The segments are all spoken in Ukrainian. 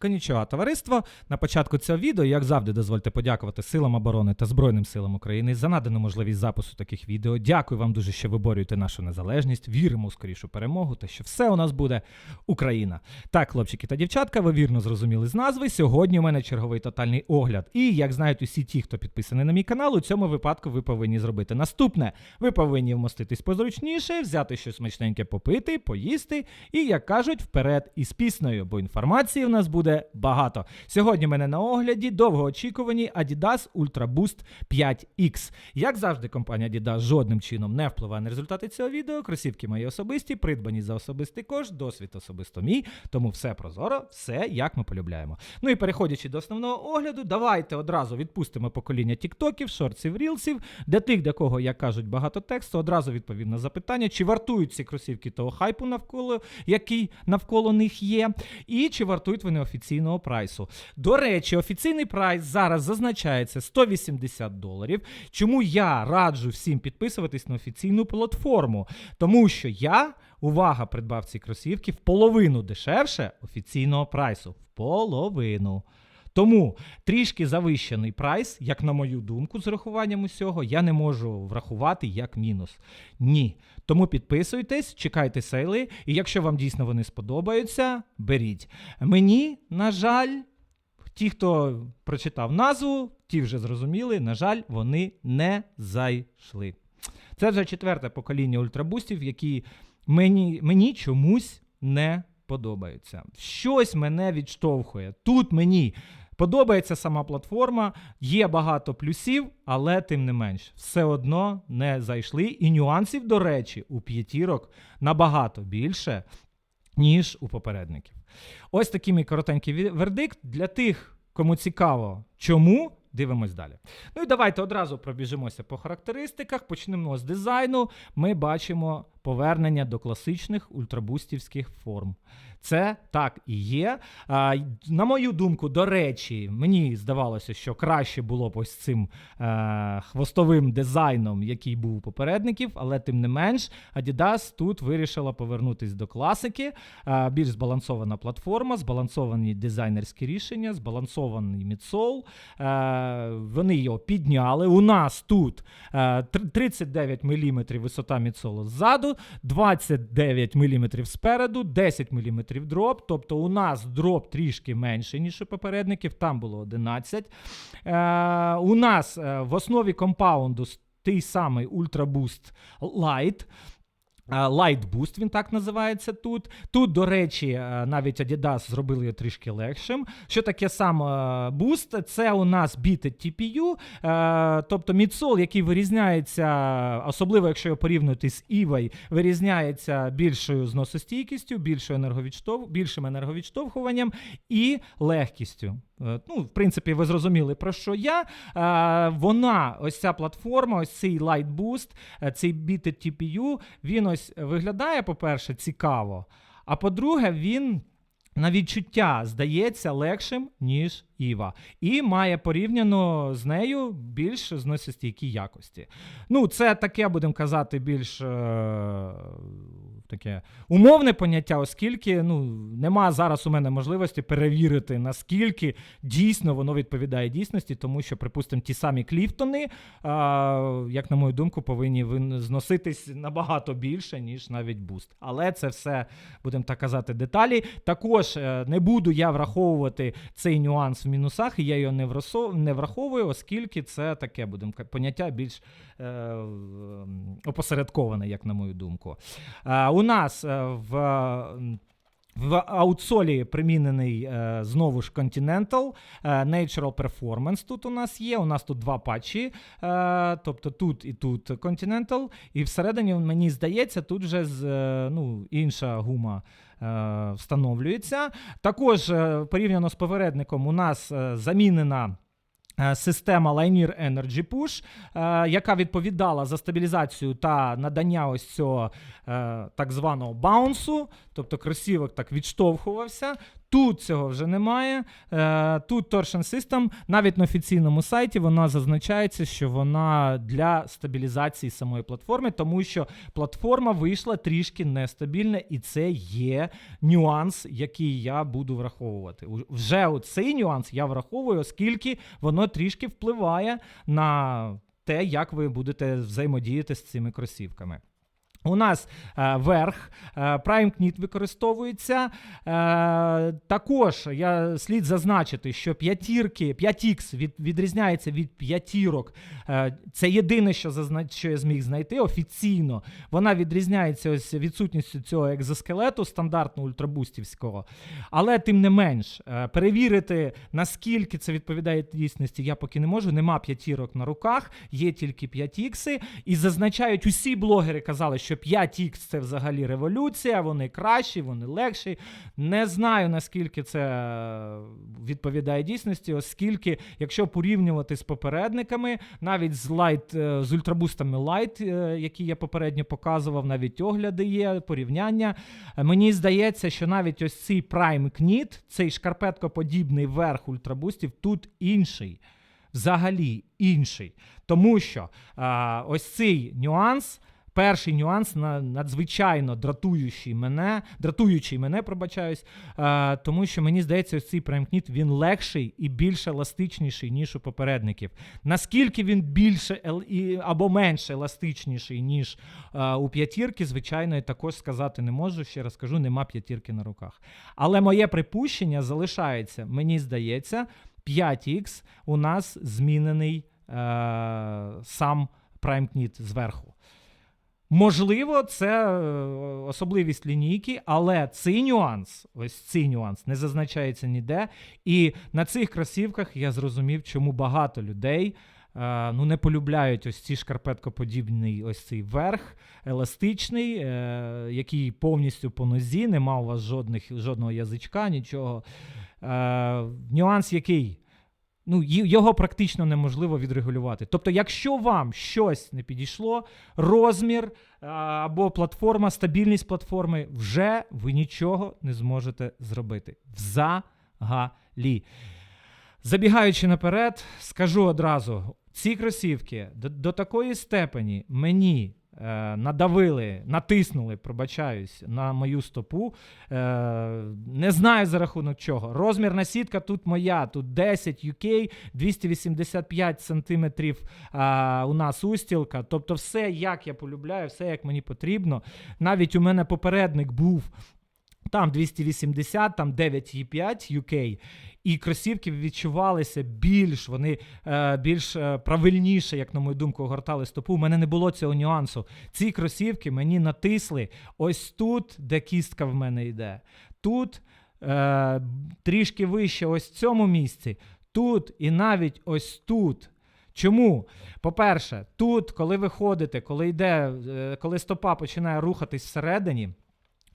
Конічого, товариство. На початку цього відео, як завжди, дозвольте подякувати силам оборони та Збройним силам України за надану можливість запису таких відео. Дякую вам дуже, що виборюєте нашу незалежність. Віримо у скорішу перемогу та що все у нас буде Україна. Так, хлопчики та дівчатка, ви вірно зрозуміли з назви. Сьогодні у мене черговий тотальний огляд. І як знають усі ті, хто підписаний на мій канал, у цьому випадку ви повинні зробити наступне: ви повинні вмоститись позручніше, взяти щось смачненьке попити, поїсти, і як кажуть, вперед із піснею, бо інформації в нас буде багато. Сьогодні мене на огляді довгоочікувані Adidas Ultra Boost 5X. Як завжди, компанія Adidas жодним чином не впливає на результати цього відео. Кросівки мої особисті, придбані за особистий кошт, досвід особисто мій. Тому все прозоро, все як ми полюбляємо. Ну і переходячи до основного огляду, давайте одразу відпустимо покоління тіктоків, шортсів, рілсів, для тих, для кого, як кажуть, багато тексту, одразу відповім на запитання, чи вартують ці кросівки того хайпу навколо, який навколо них є, і чи вартують вони офіційного прайсу. До речі, офіційний прайс зараз зазначається 180 доларів. Чому я раджу всім підписуватись на офіційну платформу? Тому що я, увага, придбав ці кросівки в половину дешевше офіційного прайсу. В половину. Тому трішки завищений прайс, як на мою думку, з урахуванням усього, я не можу врахувати як мінус. Ні. Тому підписуйтесь, чекайте сейли, і якщо вам дійсно вони сподобаються, беріть. Мені, на жаль, ті, хто прочитав назву, ті вже зрозуміли, на жаль, вони не зайшли. Це вже четверте покоління ультрабустів, які мені, мені чомусь не подобаються. Щось мене відштовхує. Тут мені подобається сама платформа, є багато плюсів, але тим не менш, все одно не зайшли. І нюансів, до речі, у п'ятірок набагато більше, ніж у попередників. Ось такий мій коротенький вердикт для тих, кому цікаво, чому. Дивимось далі. Ну і давайте одразу пробіжимося по характеристиках. Почнемо з дизайну. Ми бачимо повернення до класичних ультрабустівських форм. Це так і є. А, на мою думку, до речі, мені здавалося, що краще було б ось цим е, хвостовим дизайном, який був у попередників, але тим не менш, Adidas тут вирішила повернутись до класики. Е, більш збалансована платформа, збалансовані дизайнерські рішення, збалансований мідсол. Е, вони його підняли. У нас тут е, 39 мм висота мідсолу ззаду, 29 мм спереду, 10 мм дроп. Тобто у нас дроп трішки менший, ніж у попередників, там було 11. Е, у нас е, в основі компаунду той самий Boost Light. Е, Light Boost, він так називається тут. Тут, до речі, е, навіть Adidas зробили його трішки легшим. Що таке сам е, Boost? Це у нас Bitted TPU, тобто мідсол, який вирізняється, особливо якщо його порівнювати з EVA, вирізняється більшою зносостійкістю, більшою енерговідштовх, більшим енерговідштовхуванням і легкістю. Е, Ну, в принципі, ви зрозуміли про що я. Е, Вона, ось ця платформа, ось цей Light Boost, е, цей Bitted TPU, він ось виглядає, по-перше, цікаво. А по-друге, він на відчуття здається легшим, ніж Іва. І має порівняно з нею більш зносостійкі якості. Ну, це таке, будемо казати, більш е, таке умовне поняття, оскільки ну, нема зараз у мене можливості перевірити, наскільки дійсно воно відповідає дійсності, тому що, припустимо, ті самі кліфтони, а, як на мою думку, повинні зноситись набагато більше, ніж навіть буст. Але це все, будемо так казати, деталі. Також е, не буду я враховувати цей нюанс в мінусах, і я його не, враховую, оскільки це таке, будемо поняття більш е, опосередковане, як на мою думку. Е, у нас е, в. в аутсолі примінений е, знову ж Continental е, Natural Performance. Тут у нас є. У нас тут два патчі, тобто тут і тут Continental. І всередині, мені здається, тут вже з, ну, інша гума встановлюється. Також порівняно з попередником, у нас замінена. Е, Система Linear Energy Push, е, яка відповідала за стабілізацію та надання ось цього е, так званого баунсу, тобто кросівок так відштовхувався. Тут цього вже немає. Тут Torsion System, навіть на офіційному сайті вона зазначається, що вона для стабілізації самої платформи, тому що платформа вийшла трішки нестабільна, і це є нюанс, який я буду враховувати. Вже цей нюанс я враховую, оскільки воно трішки впливає на те, як ви будете взаємодіяти з цими кросівками. У нас е, верх, е, Prime Knit використовується. Е, також я слід зазначити, що п'ятірки, 5X від, відрізняється від п'ятірок. Е, це єдине, що, зазна, що я зміг знайти офіційно. Вона відрізняється ось відсутністю цього екзоскелету стандартно ультрабустівського. Але тим не менш, е, перевірити, наскільки це відповідає дійсності, я поки не можу. Нема п'ятірок на руках, є тільки 5X. І зазначають, усі блогери казали, що 5X це взагалі революція, вони кращі, вони легші. Не знаю, наскільки це е, відповідає дійсності, оскільки, якщо порівнювати з попередниками, навіть з Light, е, з ультрабустами Light, е, які я попередньо показував, навіть огляди є, порівняння. Мені здається, що навіть ось цей Prime Knit, цей шкарпеткоподібний верх ультрабустів, тут інший. Взагалі інший. Тому що а, ось цей нюанс. Перший нюанс на- надзвичайно дратуючий мене, дратуючий мене, пробачаюсь, е, тому що мені здається, ось цей праймкніт він легший і більш еластичніший, ніж у попередників. Наскільки він більше або менше еластичніший, ніж е, у п'ятірки, звичайно, я також сказати не можу. Ще раз кажу, нема п'ятірки на руках. Але моє припущення залишається. Мені здається, 5X у нас змінений е, сам праймкніт зверху. Можливо, це е, особливість лінійки, але цей нюанс, ось цей нюанс, не зазначається ніде. І на цих кросівках я зрозумів, чому багато людей е, ну, не полюбляють ось ці шкарпеткоподібний ось цей верх, еластичний, е, який повністю по нозі, нема у вас жодних, жодного язичка, нічого. Нюанс який? Ну, його практично неможливо відрегулювати. Тобто, якщо вам щось не підійшло, розмір або платформа, стабільність платформи, вже ви нічого не зможете зробити. Взагалі. Забігаючи наперед, скажу одразу: ці кросівки до, до такої степені мені е, надавили, натиснули, пробачаюсь, на мою стопу. Е, не знаю за рахунок чого. Розмірна сітка тут моя, тут 10 UK, 285 сантиметрів у нас устілка. Тобто, все, як я полюбляю, все як мені потрібно. Навіть у мене попередник був. Там 280, там 9,5 UK, і кросівки відчувалися більш, вони е, більш е, правильніше, як на мою думку, огортали стопу. У мене не було цього нюансу. Ці кросівки мені натисли ось тут, де кістка в мене йде. Тут е, трішки вище, ось в цьому місці, тут і навіть ось тут. Чому? По-перше, тут, коли ви ходите, коли йде, е, коли стопа починає рухатись всередині.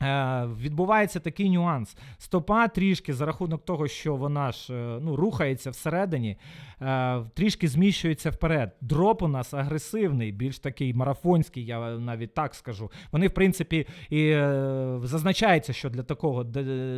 Е, відбувається такий нюанс. Стопа трішки за рахунок того, що вона ж е, ну, рухається всередині, е, трішки зміщується вперед. Дроп у нас агресивний, більш такий марафонський, я навіть так скажу. Вони, в принципі, і зазначається, що для такого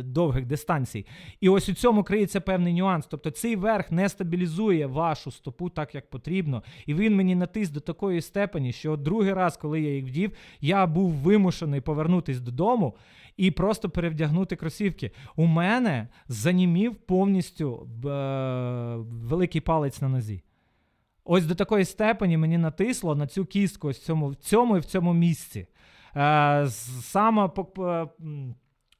довгих дистанцій. І ось у цьому криється певний нюанс. Тобто цей верх не стабілізує вашу стопу так, як потрібно. І він мені натис до такої степені, що другий раз, коли я їх вдів, я був вимушений повернутись додому і просто перевдягнути кросівки. У мене занімів повністю е, великий палець на нозі. Ось до такої степені мені натисло на цю кістку ось в цьому, в цьому і в цьому місці. Е, саме по, по,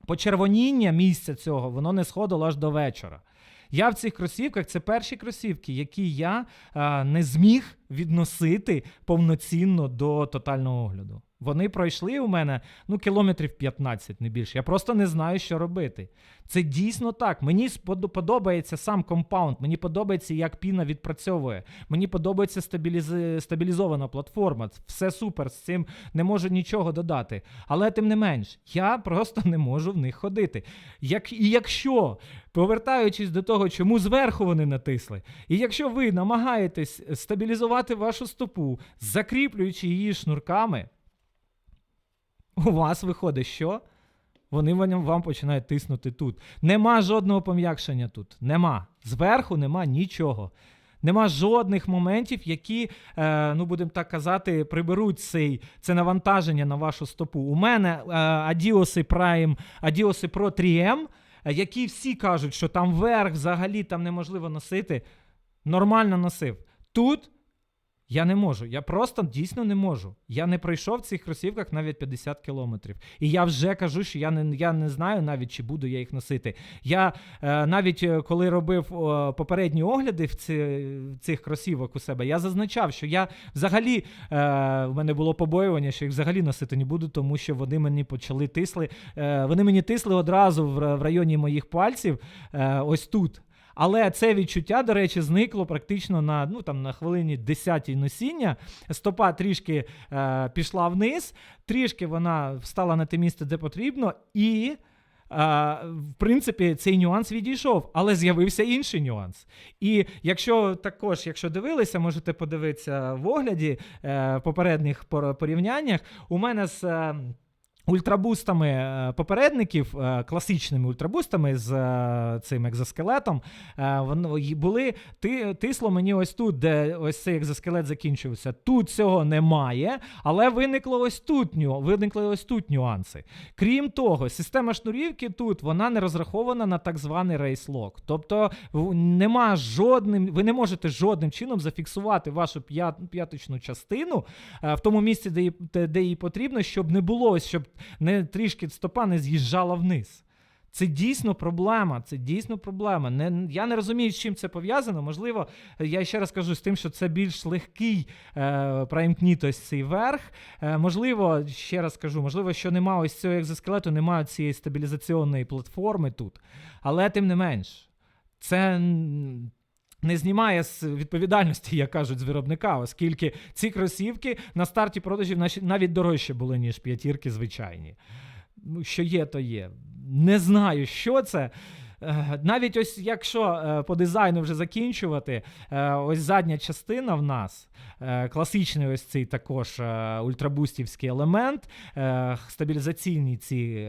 почервоніння місця цього, воно не сходило аж до вечора. Я в цих кросівках це перші кросівки, які я е, не зміг відносити повноцінно до тотального огляду. Вони пройшли у мене ну, кілометрів 15, не більше. Я просто не знаю, що робити. Це дійсно так. Мені подобається сам компаунд, мені подобається, як піна відпрацьовує. Мені подобається стабіліз... стабілізована платформа. Все супер, з цим не можу нічого додати. Але тим не менш, я просто не можу в них ходити. Як... І якщо, повертаючись до того, чому зверху вони натисли, і якщо ви намагаєтесь стабілізувати вашу стопу, закріплюючи її шнурками, у вас виходить що? вони вам починають тиснути тут. Нема жодного пом'якшення тут. Нема. Зверху нема нічого. Нема жодних моментів, які, е, ну будемо так казати, приберуть цей, це навантаження на вашу стопу. У мене е, Adios Prime, Adios Pro 3M, е, які всі кажуть, що там верх взагалі там неможливо носити. Нормально носив. Тут я не можу. Я просто дійсно не можу. Я не пройшов в цих кросівках навіть 50 кілометрів. І я вже кажу, що я не, я не знаю навіть, чи буду я їх носити. Я е, навіть е, коли робив е, попередні огляди в, ці, в цих кросівок у себе, я зазначав, що я взагалі е, в мене було побоювання, що їх взагалі носити не буду, тому що вони мені почали тисли. Е, вони мені тисли одразу в, в районі моїх пальців, е, ось тут. Але це відчуття, до речі, зникло практично на ну там на хвилині 10 носіння. Стопа трішки е, пішла вниз, трішки вона встала на те місце, де потрібно, і. е, в принципі, цей нюанс відійшов, але з'явився інший нюанс. І якщо також, якщо дивилися, можете подивитися в огляді е, попередніх пор- порівняннях. У мене з. Ультрабустами е, попередників, е, класичними ультрабустами з е, цим екзоскелетом, були ти, тисло мені ось тут, де ось цей екзоскелет закінчився. Тут цього немає, але виникло ось тут виникли ось тут нюанси. Крім того, система шнурівки тут вона не розрахована на так званий рейслок. Тобто нема жодним, ви не можете жодним чином зафіксувати вашу п'ят- п'яточну частину в тому місці, де їй, де їй потрібно, щоб не було, щоб не трішки стопа не з'їжджала вниз. Це дійсно проблема. Це дійсно проблема. Не, я не розумію, з чим це пов'язано. Можливо, я ще раз кажу з тим, що це більш легкий е, праймкніт ось цей верх. Е, можливо, ще раз кажу, можливо, що немає ось цього екзоскелету, немає цієї стабілізаційної платформи тут. Але тим не менш, це. Не знімає з відповідальності, як кажуть, з виробника, оскільки ці кросівки на старті продажів навіть дорожче були, ніж п'ятірки звичайні. Ну, що є, то є. Не знаю, що це. Е, Навіть ось якщо е, по дизайну вже закінчувати, е, ось задня частина в нас, класичний ось цей також ультрабустівський елемент, стабілізаційні ці.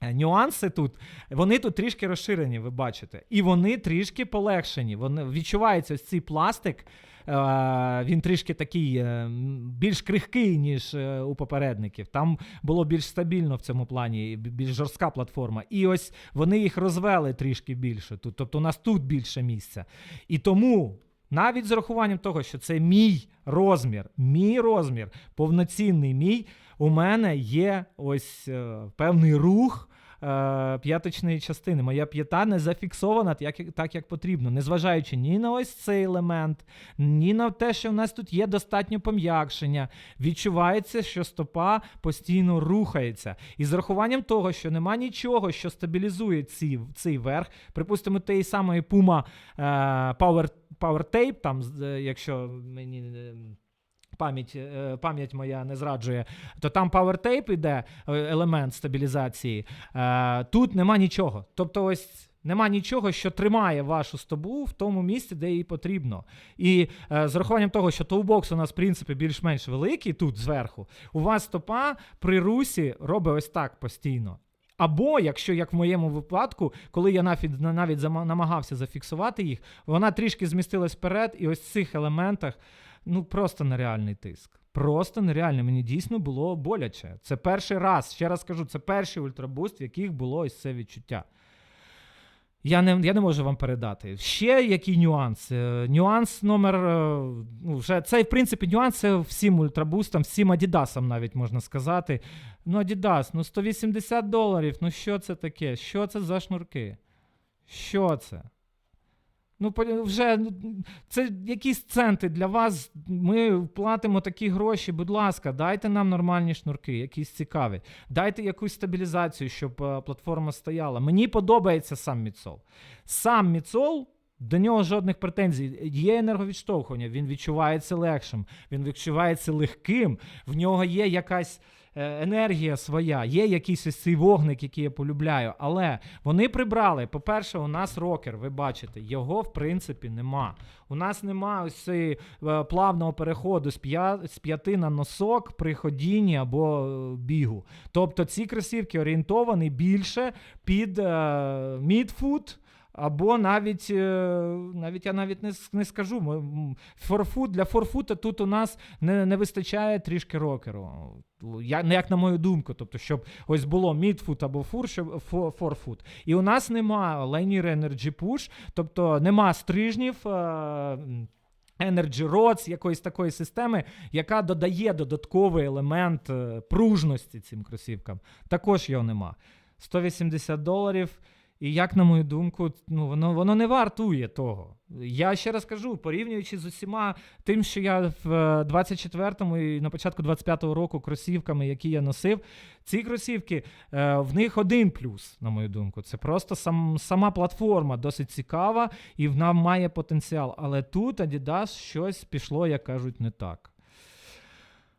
Е, Нюанси тут, вони тут трішки розширені, ви бачите. І вони трішки полегшені. Вони відчувається ось цей пластик. е, Він трішки такий е, більш крихкий, ніж у попередників. Там було більш стабільно в цьому плані, більш жорстка платформа. І ось вони їх розвели трішки більше тут. Тобто у нас тут більше місця. І тому. Навіть з урахуванням того, що це мій розмір, мій розмір, повноцінний мій, у мене є ось е, певний рух е, п'яточної частини. Моя п'ята не зафіксована так, так, як потрібно, незважаючи ні на ось цей елемент, ні на те, що в нас тут є достатньо пом'якшення. Відчувається, що стопа постійно рухається. І з урахуванням того, що нема нічого, що стабілізує ці, цей верх, припустимо, тієї самої Puma е, Power, Power Tape, там, е, якщо мені. Пам'ять, е, пам'ять моя не зраджує, то там PowerTape іде е, елемент стабілізації. Е, Тут нема нічого. Тобто, ось нема нічого, що тримає вашу стобу в тому місці, де їй потрібно. І е, з урахуванням того, що тоубокс у нас, в принципі, більш-менш великий тут зверху, у вас стопа при русі робить ось так постійно. Або, якщо як в моєму випадку, коли я навіть, навіть намагався зафіксувати їх, вона трішки змістилась вперед, і ось в цих елементах ну просто нереальний тиск. Просто нереальний. Мені дійсно було боляче. Це перший раз, ще раз кажу, це перший ультрабуст, в яких було ось це відчуття. Я не, я не можу вам передати. Ще який нюанс? Е, Нюанс номер. е, Ну, вже, це, в принципі, нюанс всім ультрабустам, всім Адідасам навіть можна сказати. Ну, Адідас, ну 180 доларів. Ну що це таке? Що це за шнурки? Що це? Ну, вже ну, це якісь центи для вас. Ми платимо такі гроші. Будь ласка, дайте нам нормальні шнурки, якісь цікаві. Дайте якусь стабілізацію, щоб е, платформа стояла. Мені подобається сам Міцол. Сам Міцол. До нього жодних претензій. Є енерговідштовхування, він відчувається легшим, він відчувається легким, в нього є якась енергія своя, є якийсь ось цей вогник, який я полюбляю. Але вони прибрали. По-перше, у нас рокер, ви бачите, його в принципі нема. У нас нема ось цей е, плавного переходу з п'я- з п'яти на носок при ходінні або е, бігу. Тобто ці кросівки орієнтовані більше під е, мідфут. Або навіть, е, навіть я навіть не, не скажу. Форфут, для форфута тут у нас не, не вистачає трішки рокеру. Я, як на мою думку, тобто, щоб ось було мідфут або форфут. І у нас нема Linear Energy Push, тобто нема стрижнів. е, Energy Rods, якоїсь такої системи, яка додає додатковий елемент е, пружності цим кросівкам. Також його нема. 180 доларів. І як, на мою думку, ну, воно, воно не вартує того. Я ще раз кажу, порівнюючи з усіма тим, що я в е, 24-му і на початку 25-го року кросівками, які я носив, ці кросівки, е, в них один плюс, на мою думку. Це просто сам, сама платформа досить цікава і вона має потенціал. Але тут Adidas щось пішло, як кажуть, не так.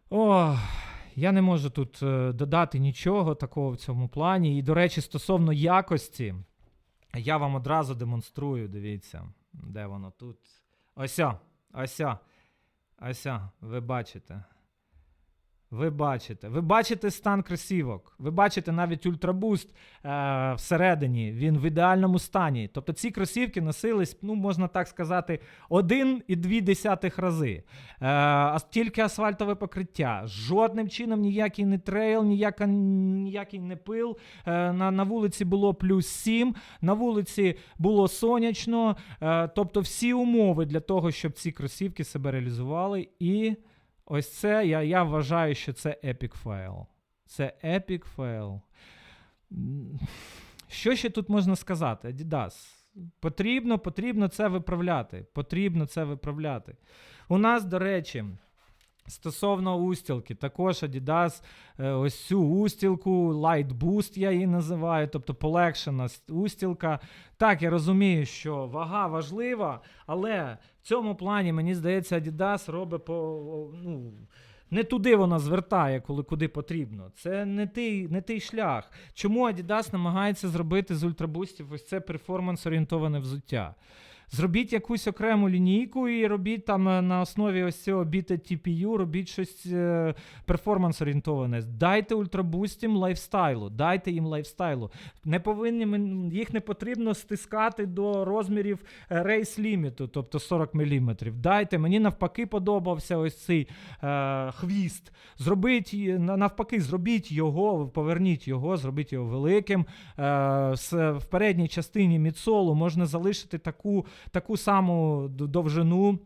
О, я не можу тут е, додати нічого такого в цьому плані. І, до речі, стосовно якості, я вам одразу демонструю, дивіться, де воно тут. Ось, ось, ось, ви бачите. Ви бачите, ви бачите стан кросівок, ви бачите навіть ультрабуст е, всередині, він в ідеальному стані. Тобто ці кросівки носились, ну можна так сказати, 1,2 рази. Е, а тільки асфальтове покриття. Жодним чином ніякий не трейл, ніяка, ніякий не пил. Е, на, на вулиці було плюс 7, на вулиці було сонячно. Е, тобто всі умови для того, щоб ці кросівки себе реалізували. І ось це я, я вважаю, що це епік фейл. Це епік фейл. Що ще тут можна сказати? Adidas. Потрібно, потрібно це виправляти. Потрібно це виправляти. У нас, до речі, стосовно устілки, також Adidas е, ось цю устілку, Light Boost я її називаю, тобто полегшена устілка. Так, я розумію, що вага важлива, але в цьому плані, мені здається, Adidas робить по. Ну, не туди вона звертає, коли куди потрібно. Це не той, не той шлях. Чому Adidas намагається зробити з ультрабустів ось це перформанс-орієнтоване взуття? Зробіть якусь окрему лінійку і робіть там е, на основі ось цього біта TPU, робіть щось е, перформанс-орієнтоване. Дайте ультрабустім лайфстайлу, дайте їм лайфстайлу. Не повинні, їх не потрібно стискати до розмірів рейс ліміту, тобто 40 мм. Дайте, мені навпаки подобався ось цей е, хвіст. Зробіть навпаки, зробіть його, поверніть його, зробіть його великим. Е, в передній частині мідсолу можна залишити таку, таку саму довжину.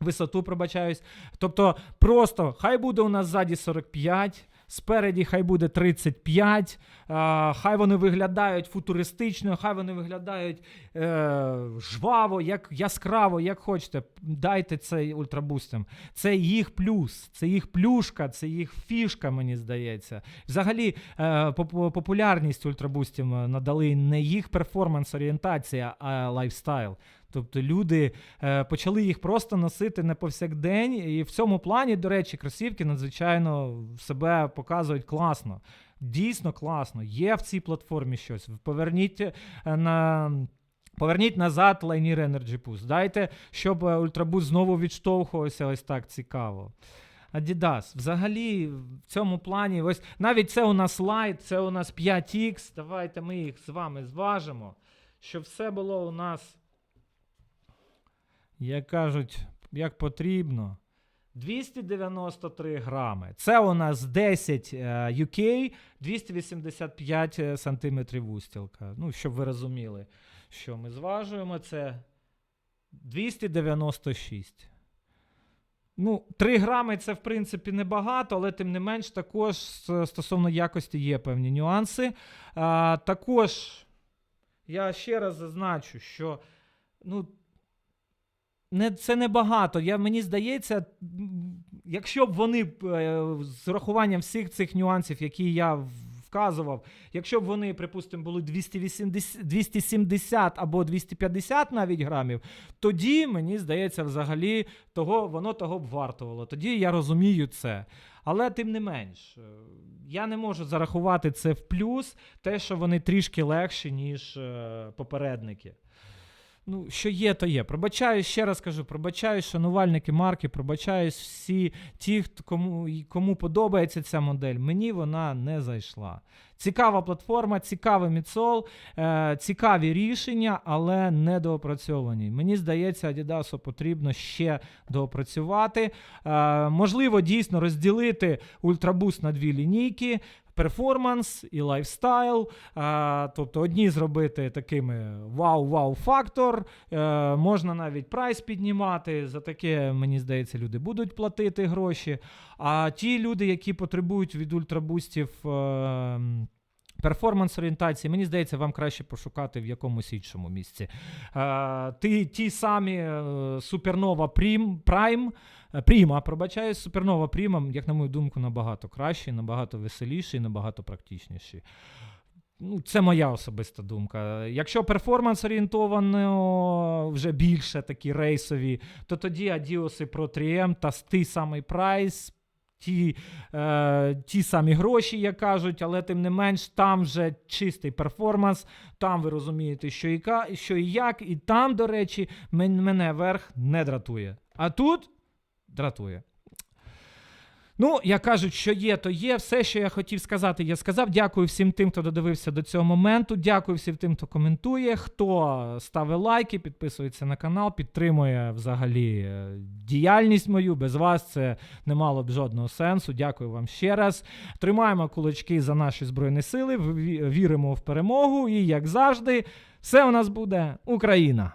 Висоту, пробачаюсь. Тобто, просто хай буде у нас ззаді 45, спереді хай буде 35, а, хай вони виглядають футуристично, хай вони виглядають е, жваво, як яскраво, як хочете. Дайте цей ультрабустам. Це їх плюс, це їх плюшка, це їх фішка, мені здається. Взагалі, е, популярність ультрабустів е, надали не їх перформанс-орієнтація, а лайфстайл. Тобто люди е, почали їх просто носити не повсякдень, і в цьому плані, до речі, кросівки надзвичайно себе показують класно. Дійсно класно. Є в цій платформі щось. Поверніть е, на. Поверніть назад Linear Energy Boost. Дайте, щоб е, знову відштовхувався ось так цікаво. Adidas. Взагалі, в цьому плані, ось навіть це у нас Light, це у нас 5X. Давайте ми їх з вами зважимо, щоб все було у нас як кажуть, як потрібно. 293 грами. Це у нас 10 е, UK, 285 е, сантиметрів устілка. Ну, щоб ви розуміли, що ми зважуємо, це 296. Ну, 3 грами це, в принципі, небагато, але тим не менш, також стосовно якості є певні нюанси. Також я ще раз зазначу, що ну, не, це небагато. Я, мені здається, якщо б вони е, з урахуванням всіх цих нюансів, які я вказував, якщо б вони, припустимо, були 280, 270 або 250 навіть грамів, тоді, мені здається, взагалі того, воно того б вартувало. Тоді я розумію це. Але тим не менш, е, я не можу зарахувати це в плюс, те, що вони трішки легші, ніж е, попередники. Ну, що є, то є. Пробачаю, ще раз кажу, пробачаю шанувальники марки, пробачаюсь всі ті, кому, кому подобається ця модель. Мені вона не зайшла. Цікава платформа, цікавий міцол, е, цікаві рішення, але недоопрацьовані. Мені здається, Adidas потрібно ще доопрацювати. Е, можливо, дійсно розділити ультрабуст на дві лінійки. Перформанс і лайфстайл, тобто одні зробити такими вау-вау фактор. Е, можна навіть прайс піднімати. За таке, мені здається, люди будуть платити гроші. А ті люди, які потребують від ультрабустів. Е, Перформанс орієнтації, мені здається, вам краще пошукати в якомусь іншому місці. Е, ті, ті самі Supernova Prim, Prime, е, Prima, пробачаюсь, Supernova Prima, як на мою думку, набагато кращий, набагато веселіший, набагато практичніший. Ну, це моя особиста думка. Якщо перформанс орієнтовано вже більше такі рейсові, то тоді і Pro 3M та той самий прайс, ті, е, ті самі гроші, як кажуть, але тим не менш, там вже чистий перформанс, там ви розумієте, що і, що і як, і там, до речі, мен- мене верх не дратує. А тут дратує. Ну, як кажуть, що є, то є. Все, що я хотів сказати, я сказав. Дякую всім тим, хто додивився до цього моменту. Дякую всім тим, хто коментує, хто ставить лайки, підписується на канал, підтримує взагалі е, діяльність мою. Без вас це не мало б жодного сенсу. Дякую вам ще раз. Тримаємо кулачки за наші збройні сили, віримо в перемогу. І як завжди, все у нас буде Україна.